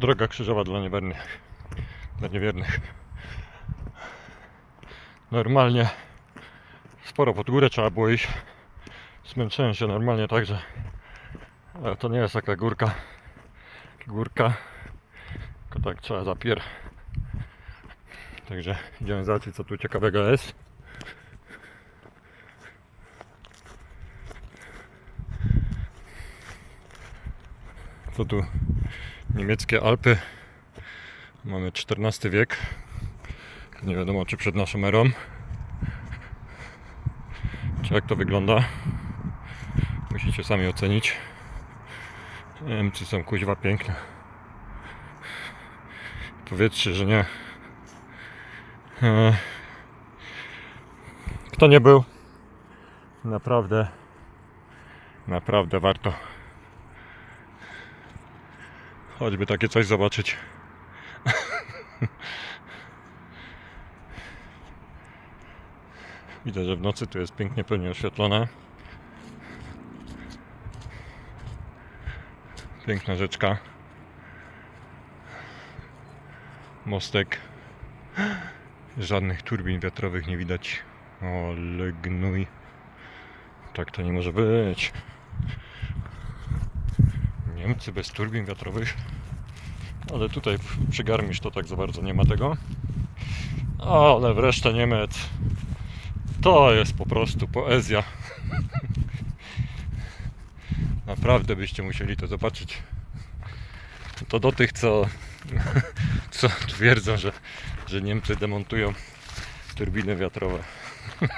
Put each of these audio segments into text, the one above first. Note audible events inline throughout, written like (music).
Droga krzyżowa dla niewiernych. Dla niewiernych. Normalnie sporo pod górę trzeba było iść. Zmęczyłem się normalnie także. Ale to nie jest taka górka. Górka. Tylko tak trzeba zapier. Także idziemy zobaczyć co tu ciekawego jest. To tu niemieckie Alpy. Mamy XIV wiek. Nie wiadomo czy przed naszą erą. Czy jak to wygląda? Musicie sami ocenić. Niemcy są kuźwa piękne. Powiedzcie, że nie. E, Kto nie był? Naprawdę, naprawdę warto. Choćby takie coś zobaczyć. Widzę, że w nocy tu jest pięknie pełnie oświetlone. Piękna rzeczka. Mostek. Żadnych turbin wiatrowych nie widać. Ale gnój. Tak to nie może być. Niemcy bez turbin wiatrowych. Ale tutaj przy Garmisch to tak za bardzo nie ma tego. Ale wreszcie Niemiec. To jest po prostu poezja. (laughs) Naprawdę byście musieli to zobaczyć. To do tych, co, (laughs) co twierdzą, że, że Niemcy demontują turbiny wiatrowe. (laughs)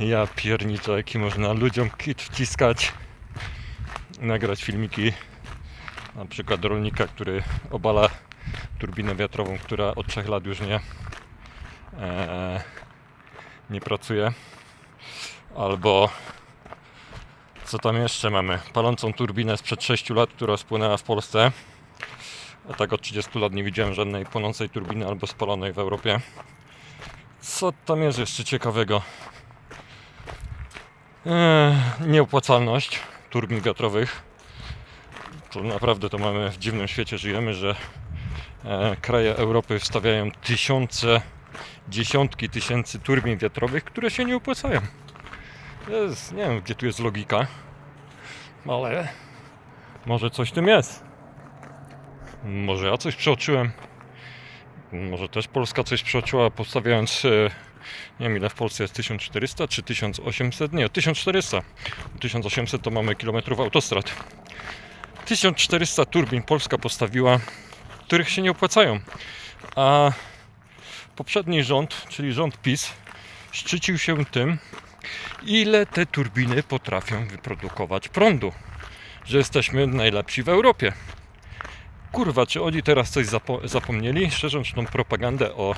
Ja pierniczę, jaki można ludziom kit wciskać. Nagrać filmiki na przykład rolnika, który obala turbinę wiatrową, która od 3 lat już nie, e, nie pracuje. Albo co tam jeszcze mamy? Palącą turbinę sprzed 6 lat, która spłynęła w Polsce. A tak od 30 lat nie widziałem żadnej płonącej turbiny albo spalonej w Europie. Co tam jest jeszcze ciekawego? Eee, nieopłacalność turbin wiatrowych. To naprawdę to mamy w dziwnym świecie żyjemy, że e, kraje Europy wstawiają tysiące, dziesiątki tysięcy turbin wiatrowych, które się nie opłacają. Jest, nie wiem, gdzie tu jest logika, ale może coś w tym jest. Może ja coś przeoczyłem. Może też Polska coś przeoczyła, postawiając, e, nie wiem ile w Polsce jest, 1400 czy 1800? Nie, 1400. 1800 to mamy kilometrów autostrad. 1400 turbin Polska postawiła, których się nie opłacają. A poprzedni rząd, czyli rząd PiS, szczycił się tym, ile te turbiny potrafią wyprodukować prądu. Że jesteśmy najlepsi w Europie. Kurwa, czy oni teraz coś zapo- zapomnieli, szerząc tą propagandę o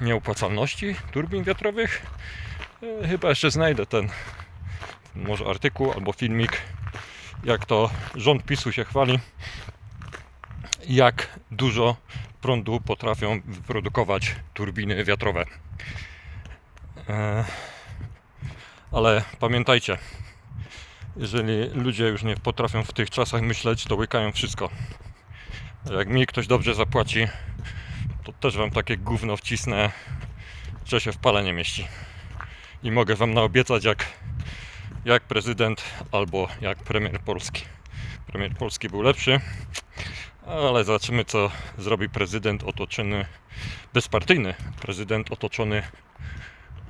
nieopłacalności turbin wiatrowych? E, chyba jeszcze znajdę ten może artykuł albo filmik, jak to rząd PiSu się chwali, jak dużo prądu potrafią wyprodukować turbiny wiatrowe. E, ale pamiętajcie, jeżeli ludzie już nie potrafią w tych czasach myśleć, to łykają wszystko. Jak mi ktoś dobrze zapłaci, to też wam takie gówno wcisnę, że się w pale nie mieści. I mogę wam naobiecać, jak, jak prezydent albo jak premier Polski. Premier Polski był lepszy, ale zobaczymy, co zrobi prezydent otoczony, bezpartyjny prezydent otoczony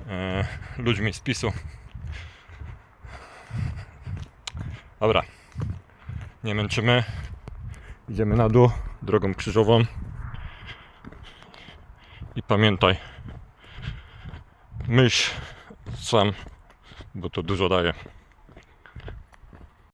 e, ludźmi z PiSu. Dobra, nie męczymy. Idziemy na dół drogą krzyżową. I pamiętaj, myśl sam, bo to dużo daje.